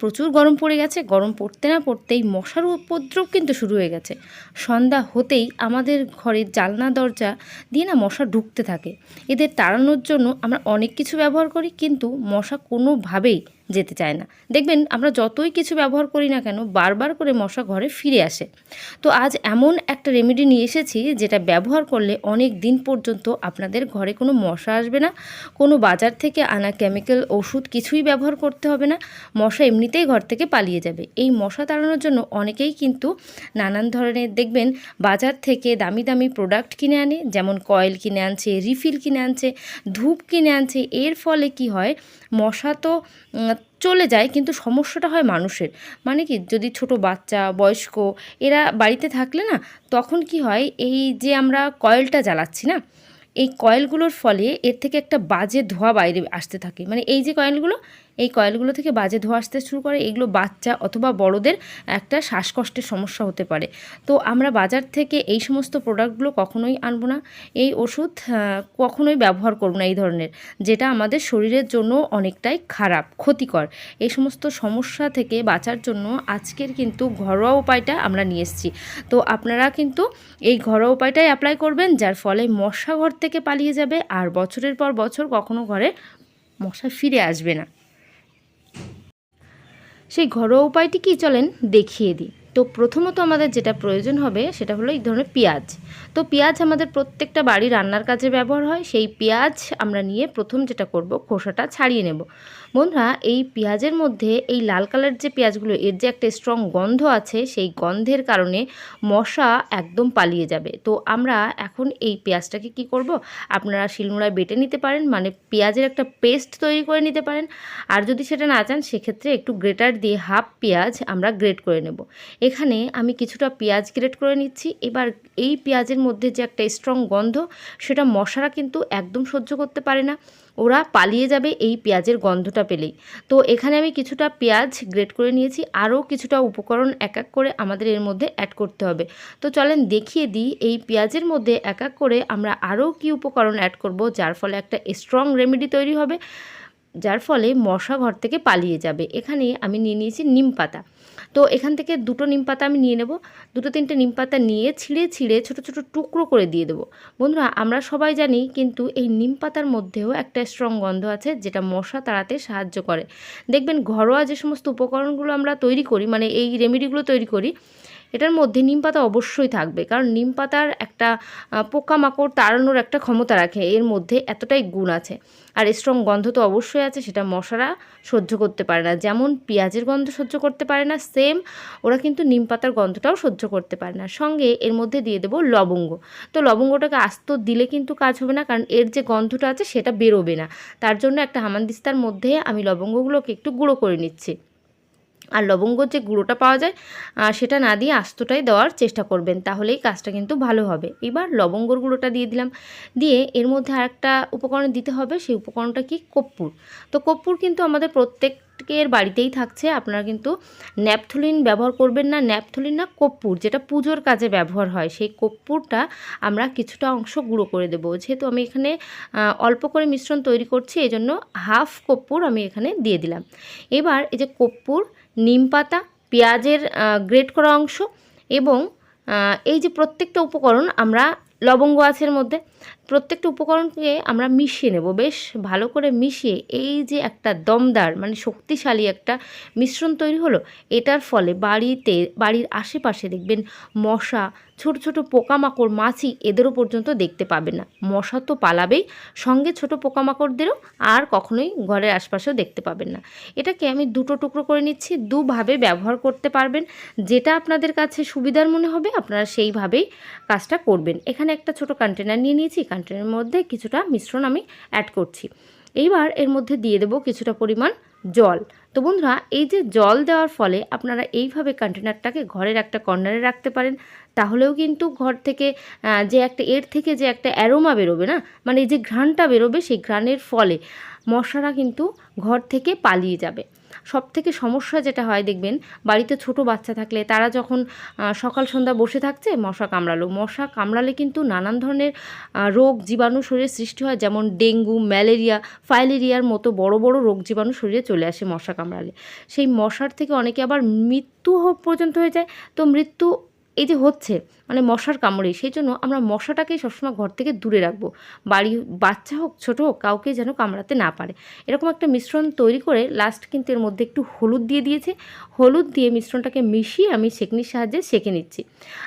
প্রচুর গরম পড়ে গেছে। গরম পড়তে না পড়তেই মশার উপদ্রব কিন্তু শুরু হয়ে গেছে। সন্ধ্যা হতেই আমাদের ঘরের জালনা দরজা দিয়ে না মশা ঢুকতে থাকে। এদের তাড়ানোর জন্য আমরা অনেক কিছু ব্যবহার করি, কিন্তু মশা কোনোভাবেই যেতে চায় না। দেখবেন, আমরা যতই কিছু ব্যবহার করি না কেন, বারবার করে মশা ঘরে ফিরে আসে। তো আজ এমন একটা রেমেডি নিয়ে এসেছি, যেটা ব্যবহার করলে অনেক দিন পর্যন্ত আপনাদের ঘরে কোনো মশা আসবে না। কোনো বাজার থেকে আনা কেমিক্যাল ওষুধ কিছুই ব্যবহার করতে হবে না। মশা এমনিতেই ঘর থেকে পালিয়ে যাবে। এই মশা তাড়ানোর জন্য অনেকেই কিন্তু নানান ধরনের দেখবেন, বাজার থেকে দামি দামি প্রোডাক্ট কিনে আনে, যেমন কয়েল কিনে আনছে রিফিল কিনে আনছে, ধূপ কিনে আনছে। এর ফলে কি হয়, মশা তো চলে যায়, কিন্তু সমস্যাটা হয় মানুষের। মানে কি, যদি ছোট বাচ্চা, বয়স্ক, এরা বাড়িতে থাকলে না, তখন কি হয়, এই যে আমরা কয়েলটা জ্বালাচ্ছি না, এই কয়েলগুলোর ফলে এর থেকে একটা বাজে ধোঁয়া বাইরে আসতে থাকে। মানে এই যে কয়েলগুলো এই কয়েলগুলো থেকে বাজে ধোঁয়া আসতে শুরু করে। এগুলো বাচ্চা অথবা বড়দের একটা শ্বাসকষ্টের সমস্যা হতে পারে। তো আমরা বাজার থেকে এই সমস্ত প্রোডাক্টগুলো কখনোই আনব না। এই ওষুধ কখনোই ব্যবহার করব না এই ধরনের, যেটা আমাদের শরীরের জন্য অনেকটাই খারাপ, ক্ষতিকর। এই সমস্ত সমস্যা থেকে বাঁচার জন্য আজকের কিন্তু ঘরোয়া উপায়টা আমরা নিয়ে এসেছি। তো আপনারা কিন্তু এই ঘরোয়া উপায়টাই অ্যাপ্লাই করবেন, যার ফলে মশা ঘর থেকে পালিয়ে যাবে, আর বছরের পর বছর কখনো ঘরে মশা ফিরে আসবে না। সেই ঘরোয়া উপায়টি কি চলেন দেখিয়ে দিই। তো প্রথমত আমাদের যেটা প্রয়োজন হবে সেটা হলো এই ধরনের পেঁয়াজ। তো পেঁয়াজ আমাদের প্রত্যেকটা বাড়ি রান্নার কাজে ব্যবহার হয়। সেই পেঁয়াজ আমরা নিয়ে প্রথম যেটা করব খোসাটা ছাড়িয়ে নেব। বন্ধুরা এই পেঁয়াজের মধ্যে এই লাল কালার যে পেঁয়াজগুলো, এর যে একটা স্ট্রং গন্ধ আছে, সেই গন্ধের কারণে মশা একদম পালিয়ে যাবে। তো আমরা এখন এই পেঁয়াজটাকে কি করব? আপনারা শিলনোড়ায় বেটে নিতে পারেন মানে পেঁয়াজের একটা পেস্ট তৈরি করে নিতে পারেন। আর যদি সেটা না চান, সেক্ষেত্রে একটু গ্রেটার দিয়ে হাফ পেঁয়াজ আমরা গ্রেট করে নেব। এখানে আমি কিছুটা পেঁয়াজ গ্রেট করে নিচ্ছি। এবার এই পেঁয়াজের মধ্যে যে একটা স্ট্রং গন্ধ, সেটা মশারা কিন্তু একদম সহ্য করতে পারে না। ওরা পালিয়ে যাবে এই পেঁয়াজের গন্ধটা পেলেই। তো এখানে আমি কিছুটা পেঁয়াজ গ্রেট করে নিয়েছি, আরও কিছুটা উপকরণ এক এক করে আমাদের এর মধ্যে অ্যাড করতে হবে। তো চলেন দেখিয়ে দিই, এই পেঁয়াজের মধ্যে এক এক করে আমরা আরও কি উপকরণ অ্যাড করব, যার ফলে একটা স্ট্রং রেমেডি তৈরি হবে। যার ফলে মশা ঘর থেকে পালিয়ে যাবে। এখানে আমি নিয়ে নিয়েছি নিম পাতা। তো এখান থেকে দুটো নিম পাতা আমি নিয়ে নেব। দুটো তিনটে নিম পাতা নিয়ে ছিঁড়ে ছিঁড়ে ছোটো ছোটো টুকরো করে দিয়ে দেবো। বন্ধুরা, আমরা সবাই জানি কিন্তু এই নিম পাতার মধ্যেও একটা স্ট্রং গন্ধ আছে যেটা মশা তাড়াতে সাহায্য করে। দেখবেন ঘরোয়া যে সমস্ত উপকরণগুলো আমরা তৈরি করি মানে এই রেমেডিগুলো তৈরি করি এটার মধ্যে নিম পাতা অবশ্যই থাকবে। কারণ নিম পাতার একটা পোকামাকড় তাড়ানোর একটা ক্ষমতা রাখে, এর মধ্যে এতটাই গুণ আছে। আর স্ট্রং গন্ধ তো অবশ্যই আছে, সেটা মশারা সহ্য করতে পারে না। যেমন পেঁয়াজের গন্ধ সহ্য করতে পারে না সেম ওরা কিন্তু নিম পাতার গন্ধটাও সহ্য করতে পারে না। সঙ্গে এর মধ্যে দিয়ে দেবো লবঙ্গ। তো লবঙ্গটাকে আস্ত দিলে কিন্তু কাজ হবে না, কারণ এর যে গন্ধটা আছে সেটা বেরোবে না। তার জন্য একটা হামানদিস্তার মধ্যে আমি লবঙ্গগুলোকে একটু গুঁড়ো করে নিচ্ছি। আর লবঙ্গর যে গুঁড়োটা পাওয়া যায় সেটা না দিয়ে আস্তটাই দেওয়ার চেষ্টা করবেন, তাহলেই কাজটা কিন্তু ভালো হবে। এবার লবঙ্গর গুঁড়োটা দিয়ে দিলাম। দিয়ে এর মধ্যে আরেকটা উপকরণ দিতে হবে, সেই উপকরণটা কি? কর্পূর। তো কর্পূর কিন্তু আমাদের প্রত্যেক প্রত্যেকের বাড়িতেই থাকছে, আপনারা কিন্তু ন্যাপথলিন ব্যবহার করবেন না। ন্যাপথলিন না, কর্পূর, যেটা পুজোর কাজে ব্যবহার হয়, সেই কর্পূরটা আমরা কিছুটা অংশ গুঁড়ো করে দেবো। যেহেতু আমি এখানে অল্প করে মিশ্রণ তৈরি করছি এই জন্য হাফ কর্পূর আমি এখানে দিয়ে দিলাম। এবার এই যে কর্পূর নিম পাতা, পেঁয়াজের গ্রেট করা অংশ এবং এই যে প্রত্যেকটা উপকরণ আমরা লবঙ্গ আছে মধ্যে প্রত্যেকটা উপকরণকে আমরা মিশিয়ে নেব। বেশ ভালো করে মিশিয়ে এই যে একটা দমদার মানে শক্তিশালী একটা মিশ্রণ তৈরি হলো, এটার ফলে বাড়িতে, বাড়ির আশেপাশে দেখবেন মশা, ছোট ছোট পোকামাকড়, মাছি এদেরও পর্যন্ত দেখতে পাবে না। মশা তো পালাবেই, সঙ্গে ছোট পোকামাকড়দেরও আর কখনোই ঘরের আশপাশেও দেখতে পাবেন না। এটাকে আমি দুটো টুকরো করে নিচ্ছি, দুভাবে ব্যবহার করতে পারবেন। যেটা আপনাদের কাছে সুবিধার মনে হবে, আপনারা সেইভাবেই কাজটা করবেন। এখানে একটা ছোট কন্টেনার নিয়ে নিয়েছি কন্টেনারের মধ্যে কিছুটা মিশ্রণ আমি অ্যাড করছি। এইবার এর মধ্যে দিয়ে দেবো কিছুটা পরিমাণ জল। তো বন্ধুরা, এই যে জল দেওয়ার ফলে আপনারা এইভাবে কন্টেনারটাকে ঘরের একটা কর্নারে রাখতে পারেন। তাহলেও কিন্তু ঘর থেকে যে একটা, এর থেকে যে একটা অ্যারোমা বেরোবে না মানে এই যে ঘ্রাণটা বেরোবে সেই ঘ্রাণের ফলে মশারা কিন্তু ঘর থেকে পালিয়ে যাবে। সব থেকে সমস্যা যেটা হয় দেখবেন, বাড়িতে ছোট বাচ্চা থাকলে তারা যখন সকাল সন্ধ্যা বসে থাকছে, মশা কামড়ালো। মশা কামড়ালে কিন্তু নানান ধরনের রোগ জীবাণু শরীরে সৃষ্টি হয়, যেমন ডেঙ্গু, ম্যালেরিয়া, ফাইলেরিয়ার মতো বড় বড় রোগ জীবাণু শরীরে চলে আসে মশা কামড়ালে। সেই মশার থেকে অনেকে আবার মৃত্যু পর্যন্ত হয়ে যায়। তো মৃত্যু এই যে হচ্ছে মানে মশার কামড়ে, সেই জন্য আমরা মশাটাকেই সবসময় ঘর থেকে দূরে রাখব। বাড়ি, বাচ্চা হোক, ছোট হোক, কাউকে যেন কামড়াতে না পারে। এরকম একটা মিশ্রণ তৈরি করে লাস্ট কিন্তু এর মধ্যে একটু হলুদ দিয়ে দিয়েছে। হলুদ দিয়ে মিশ্রণটাকে মিশিয়ে আমি সেকনির সাহায্যে সেকে নিচ্ছি।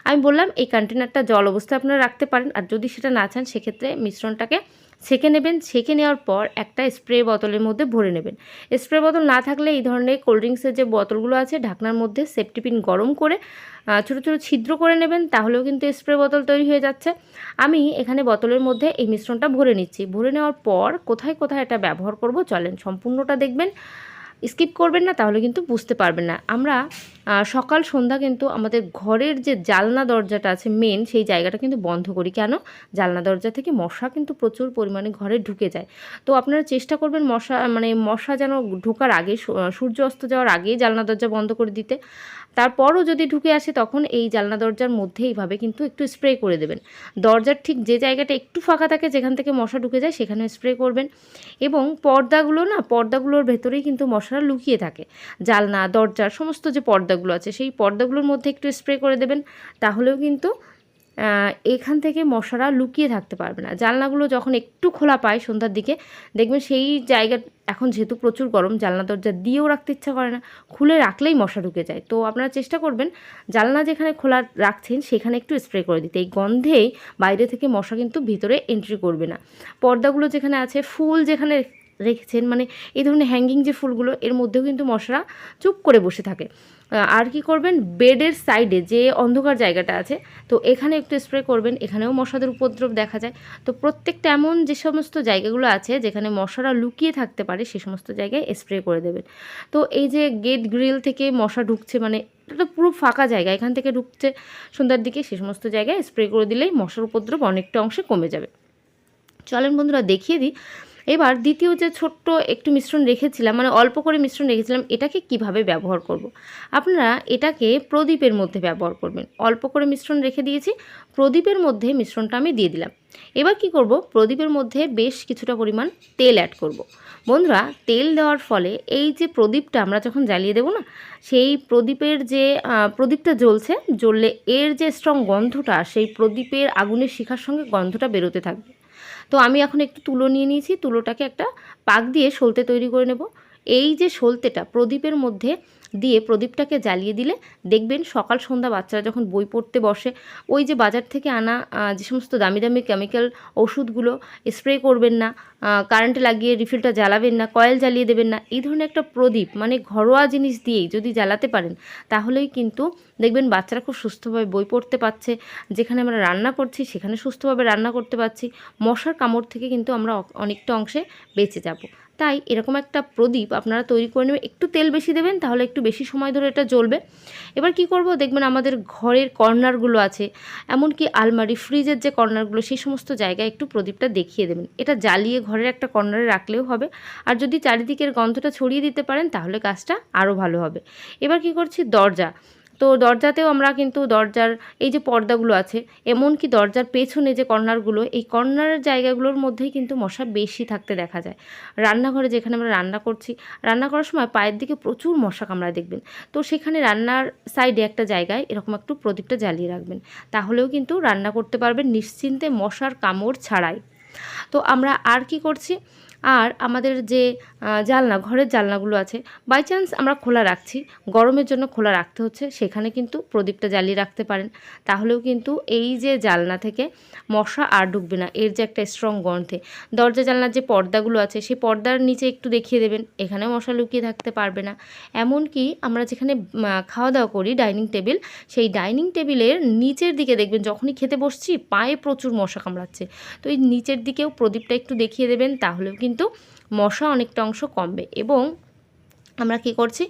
আমি বললাম, এই কন্টেনারটা জল অবস্থায় আপনারা রাখতে পারেন। আর যদি সেটা না চান, সেক্ষেত্রে মিশ্রণটাকে সেকে নেবেন। ছেঁকে নেওয়ার পর একটা স্প্রে বোতলের মধ্যে ভরে নেবেন। স্প্রে বোতল না থাকলে এই ধরনের কোল্ড ড্রিঙ্কসের যে বোতলগুলো আছে, ঢাকনার মধ্যে সেফটি পিন গরম করে ছোটো ছোটো ছিদ্র করে নেবেন, তাহলেও কিন্তু স্প্রে বোতল তৈরি হয়ে যাচ্ছে। আমি এখানে বোতলের মধ্যে এই মিশ্রণটা ভরে নিচ্ছি। ভরে নেওয়ার পর কোথায় কোথায় এটা ব্যবহার করব চলেন সম্পূর্ণটা দেখবেন। স্কিপ করবেন না, তাহলে কিন্তু বুঝতে পারবেন না। আমরা সকাল, সন্ধ্যা কিন্তু আমাদের ঘরের যে জালনা দরজাটা আছে মেন সেই জায়গাটা কিন্তু বন্ধ করি। কেন? জালনা দরজা থেকে মশা কিন্তু প্রচুর পরিমাণে ঘরে ঢুকে যায়। তো আপনারা চেষ্টা করবেন মশা মানে মশা যেন ঢোকার আগে সূর্য অস্ত যাওয়ার আগেই জালনা দরজা বন্ধ করে দিতে। তারপরও যদি ঢুকে আসে তখন এই জালনা দরজার মধ্যে এইভাবে কিন্তু একটু স্প্রে করে দেবেন। দরজার ঠিক যে জায়গাটা একটু ফাঁকা থাকে, যেখান থেকে মশা ঢুকে যায় সেখানে স্প্রে করবেন। এবং পর্দাগুলো না, পর্দাগুলোর ভেতরেই কিন্তু মশারা লুকিয়ে থাকে। জালনা দরজার সমস্ত যে পর্দাগুলো আছে, সেই পর্দাগুলোর মধ্যে একটু স্প্রে করে দেবেন, তাহলেও কিন্তু এখান থেকে মশারা লুকিয়ে থাকতে পারবে না। জানলাগুলো যখন একটু খোলা পায় সন্ধ্যার দিকে, দেখবেন সেই জায়গা, এখন যেহেতু প্রচুর গরম, জানলা দরজা দিয়েও রাখতে ইচ্ছা করে না, খুলে রাখলেই মশা ঢুকে যায়। তো আপনারা চেষ্টা করবেন, জানলা যেখানে খোলা রাখছেন, সেখানে একটু স্প্রে করে দিতে। এই গন্ধেই বাইরে থেকে মশা কিন্তু ভিতরে এন্ট্রি করবে না। পর্দাগুলো যেখানে আছে, ফুল যেখানে রেখেছেন মানে এই ধরনের হ্যাঙ্গিং যে ফুলগুলো, এর মধ্যেও কিন্তু মশারা চুপ করে বসে থাকে। আর কি করবেন? বেডের সাইডে যে অন্ধকার জায়গাটা আছে, তো এখানে একটু স্প্রে করবেন। এখানেও মশাদের উপদ্রব দেখা যায়। তো প্রত্যেকটা এমন যে সমস্ত জায়গাগুলো আছে, যেখানে মশারা লুকিয়ে থাকতে পারে, সে সমস্ত জায়গায় স্প্রে করে দেবেন। তো এই যে গেট গ্রিল থেকে মশা ঢুকছে মানে এটা পুরো ফাঁকা জায়গা। এখান থেকে ঢুকছে সন্ধ্যার দিকে, সে সমস্ত জায়গায় স্প্রে করে দিলেই মশার উপদ্রব অনেকটা অংশে কমে যাবে। চলেন বন্ধুরা, দেখিয়ে দিই। এবার দ্বিতীয় যে ছোট্ট একটু মিশ্রণ রেখেছিলাম মানে অল্প করে মিশ্রণ রেখেছিলাম, এটাকে কীভাবে ব্যবহার করব। আপনারা এটাকে প্রদীপের মধ্যে ব্যবহার করবেন অল্প করে মিশ্রণ রেখে দিয়েছি, প্রদীপের মধ্যে মিশ্রণটা আমি দিয়ে দিলাম এবার কি করব প্রদীপের মধ্যে বেশ কিছুটা পরিমাণ তেল অ্যাড করব। বন্ধুরা, তেল দেওয়ার ফলে এই যে প্রদীপটা আমরা যখন জ্বালিয়ে দেবো না, সেই প্রদীপের যে প্রদীপটা জ্বলছে, জ্বললে এর যে স্ট্রং গন্ধটা, সেই প্রদীপের আগুনের শিখার সঙ্গে গন্ধটা বেরোতে থাকবে তো আমি এখন একটু তুলো নিয়ে নিয়েছি, তুলোটাকে একটা পাক দিয়ে সলতে তৈরি করে নেব। এই যে সলতেটা প্রদীপের মধ্যে দিয়ে প্রদীপটাকে জ্বালিয়ে দিলে দেখবেন সকাল সন্ধ্যা বাচ্চারা যখন বই পড়তে বসে, ওই যে বাজার থেকে আনা যে সমস্ত দামি দামি কেমিক্যাল ওষুধগুলো স্প্রে করবেন না কারেন্টে লাগিয়ে রিফিলটা জ্বালাবেন না কয়েল জ্বালিয়ে দেবেন না, এই ধরনের একটা প্রদীপ মানে ঘরোয়া জিনিস দিয়েই যদি জ্বালাতে পারেন, তাহলেই কিন্তু দেখবেন বাচ্চারা খুব সুস্থভাবে বই পড়তে পারছে, যেখানে আমরা রান্না করছি সেখানে সুস্থভাবে রান্না করতে পারছি, মশার কামড় থেকে কিন্তু আমরা অনেকটা অংশে বেঁচে যাব। তাই এরকম একটা প্রদীপ আপনারা তৈরি করে নেবেন। একটু তেল বেশি দেবেন, তাহলে একটু বেশি সময় ধরে এটা জ্বলবে। এবার কি করব? দেখবেন আমাদের ঘরের কর্নারগুলো আছে, এমনকি আলমারি, ফ্রিজের যে কর্নারগুলো সেই সমস্ত জায়গায় একটু প্রদীপটা দেখিয়ে দেবেন। এটা জ্বালিয়ে ঘরের একটা কর্নারে রাখলেও হবে। আর যদি চারিদিকের গন্ধটা ছড়িয়ে দিতে পারেন, তাহলে কাজটা আরও ভালো হবে। এবার কি করছি? দরজা। তো দরজাতেও আমরা কিন্তু দরজার এই যে পর্দাগুলো আছে, এমনকি দরজার পেছনে যে কর্নারগুলো, এই কর্নারের জায়গাগুলোর মধ্যেই কিন্তু মশা বেশি থাকতে দেখা যায়। রান্নাঘরে যেখানে আমরা রান্না করছি, রান্না করার সময় পায়ের দিকে প্রচুর মশা কামড়ায় দেখবেন। তো সেখানে রান্নার সাইডে একটা জায়গায় এরকম একটু প্রদীপটা জ্বালিয়ে রাখবেন। তাহলেও কিন্তু রান্না করতে পারবেন নিশ্চিন্তে মশার কামড় ছাড়াই। তো আমরা আর কি করছি? আর আমাদের যে জানলা ঘরের জানলাগুলো আছে বাই চান্স আমরা খোলা রাখছি। গরমের জন্য খোলা রাখতে হচ্ছে, সেখানে কিন্তু প্রদীপটা জ্বালিয়ে রাখতে পারেন। তাহলেও কিন্তু এই যে জানলা থেকে মশা আর ঢুকবে না, এর যে একটা স্ট্রং গন্ধে। দরজা জানলার যে পর্দাগুলো আছে সেই পর্দার নিচে একটু দেখিয়ে দেবেন, এখানে মশা লুকিয়ে থাকতে পারবে না। এমনকি আমরা যেখানে খাওয়া দাওয়া করি ডাইনিং টেবিল সেই ডাইনিং টেবিলের নিচের দিকে দেখবেন, যখনই খেতে বসছি, পায়ে প্রচুর মশা কামড়াচ্ছে। তো এই নিচের দিকেও প্রদীপটা একটু দেখিয়ে দেবেন, তাহলেও কিন্তু মশা অনেকটা অংশ কমবে এবং আমরা কি করছি?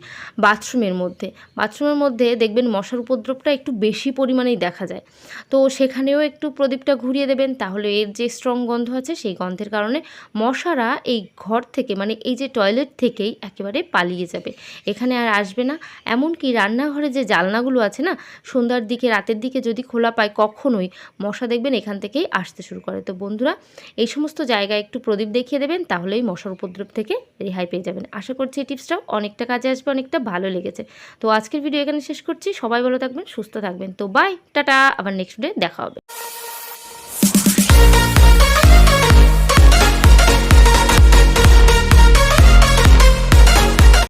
বাথরুমের মধ্যে। বাথরুমের মধ্যে দেখবেন মশার উপদ্রবটা একটু বেশি পরিমাণেই দেখা যায়। তো সেখানেও একটু প্রদীপটা ঘুরিয়ে দেবেন, তাহলে এর যে স্ট্রং গন্ধ আছে সেই গন্ধের কারণে মশারা এই ঘর থেকে মানে এই যে টয়লেট থেকেই একেবারে পালিয়ে যাবে। এখানে আর আসবে না। এমনকি রান্নাঘরে যে জালনাগুলো আছে না, সন্ধ্যার দিকে, রাতের দিকে যদি খোলা পায় কখনোই মশা দেখবেন এখান থেকেই আসতে শুরু করে। তো বন্ধুরা, এই সমস্ত জায়গায় একটু প্রদীপ দেখিয়ে দেবেন, তাহলেই মশার উপদ্রব থেকে রেহাই পেয়ে যাবেন। আশা করছি এই টিপসটাও অনেকটা কাজে আসবে, অনেকটা ভালো লেগেছে। তো আজকের ভিডিও এখানে শেষ করছি। সবাই ভালো থাকবেন, সুস্থ থাকবেন। তো বাই টাটা। আবার নেক্সট ডে দেখা হবে।